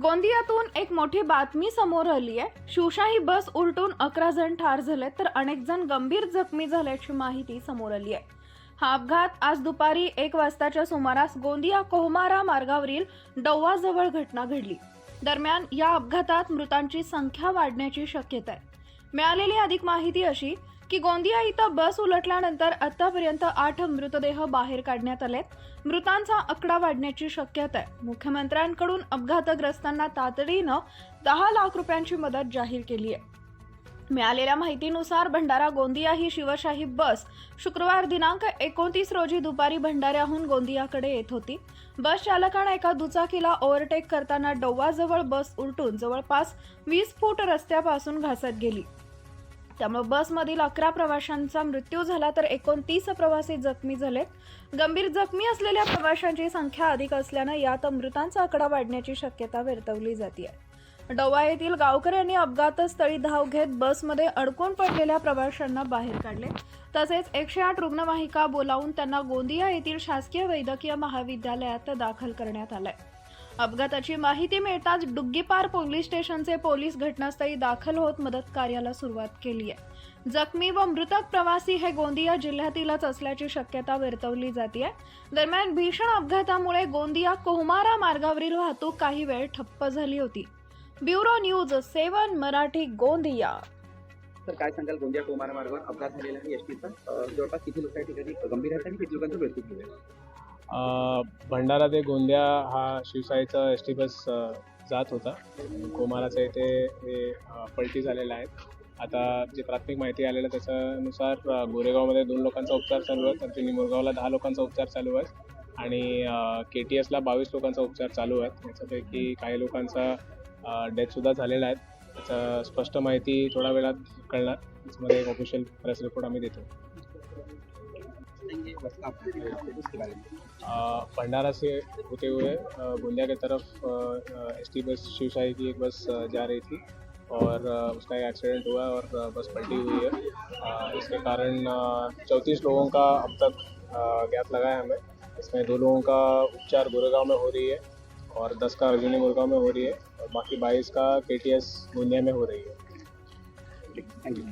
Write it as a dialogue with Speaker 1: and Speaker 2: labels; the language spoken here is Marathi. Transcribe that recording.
Speaker 1: गोंदियातून एक मोठी बातमी समोर आली आहे. शिवशाही बस उलटून अकरा जण ठार झाले तर अनेक जण गंभीर जखमी झाल्याची माहिती समोर आली आहे. हा अपघात आज दुपारी एक वाजताच्या सुमारास गोंदिया कोहमारा मार्गावरील डव्वाजवळ घटना घडली. दरम्यान या अपघातात मृतांची संख्या वाढण्याची शक्यता आहे. मिळालेली अधिक माहिती अशी की गोंदिया इथं बस उलटल्यानंतर आतापर्यंत आठ मृतदेह बाहेर काढण्यात आलेत. मृतांचा आकडा वाढण्याची शक्यता आहे. मुख्यमंत्र्यांकडून अपघातग्रस्तांना तातडीनं दहा लाख रुपयांची मदत जाहीर केली आहे. मिळालेल्या माहितीनुसार भंडारा गोंदिया ही शिवशाही बस शुक्रवार दिनांक एकोणतीस रोजी दुपारी भंडाऱ्याहून गोंदियाकडे येत होती. बस चालकानं एका दुचाकीला ओव्हरटेक करताना डोवाजवळ बस उलटून जवळपास वीस फूट रस्त्यापासून घासत गेली. त्यामुळे बसमधील अकरा प्रवाशांचा मृत्यू झाला तर एकोणतीस प्रवासी जखमी झालेत. गंभीर जखमी असलेल्या प्रवाशांची संख्या अधिक असल्यानं यात मृतांचा आकडा वाढण्याची शक्यता वर्तवली जाते डोवा येथील गावकऱ्यांनी अपघातस्थळी धाव घेत बसमध्ये अडकून पडलेल्या प्रवाशांना बाहेर काढले. तसेच एकशे आठ रुग्णवाहिका बोलावून त्यांना गोंदिया येथील शासकीय वैद्यकीय महाविद्यालयात दाखल करण्यात आलंय. अपघाताची माहिती मिळताच डुग्गीपार पोलीस स्टेशनचे पोलीस घटनास्थळी दाखल होत मदत कार्याला सुरुवात केली आहे. जखमी व मृतक प्रवासी हे गोंदिया जिल्ह्यातीलच असल्याची शक्यता वर्तवली जाते दरम्यान भीषण अपघातामुळे गोंदिया कोहमारा मार्गावरील वाहतूक काही वेळ ठप्प झाली होती. Bureau news seven Marathi Gondia.
Speaker 2: तर काय सांगाल? गोंदिया कोमारा मार्गावर अपघात झालेला आहे एसटीचा जवळपास किती लोकांच्या ठिकाणी गंभीर आहेत आणि किती लोकांचा मृत्यू झाला
Speaker 3: भंडारा ते गोंदिया हा शिवसाईचा एस टी बस जात होता. कोमाराचा इथे हे पलटी झालेला आहे. आता जे प्राथमिक माहिती आलेलं त्याच्यानुसार गोरेगावमध्ये दोन लोकांचा उपचार चालू आहे तर मुरगावला दहा लोकांचा उपचार चालू आहे आणि के टी एसला बावीस लोकांचा उपचार चालू आहे. याच्यापैकी काही लोकांचा डेथसुद्धा झालेला आहे. त्याचा स्पष्ट माहिती थोड्या वेळात कळणार. त्याच्यामध्ये एक ऑफिशियल प्रेस रिपोर्ट आम्ही देतो. भंडारा से होते हुए गोंदिया के तरफ़ एस टी बस शिवशाही की एक बस जा रही थी और उसका एक एक्सीडेंट हुआ और बस पलटी हुई है। इसके कारण चौंतीस लोगों का अब तक गैप लगा है हमें। इसमें दो लोगों का उपचार गोरेगांव में हो रही है और दस का अर्जुनी मुरगांव में हो रही है और बाकी बाईस का के टी एस गोंदिया में हो रही है।
Speaker 2: थँक्यू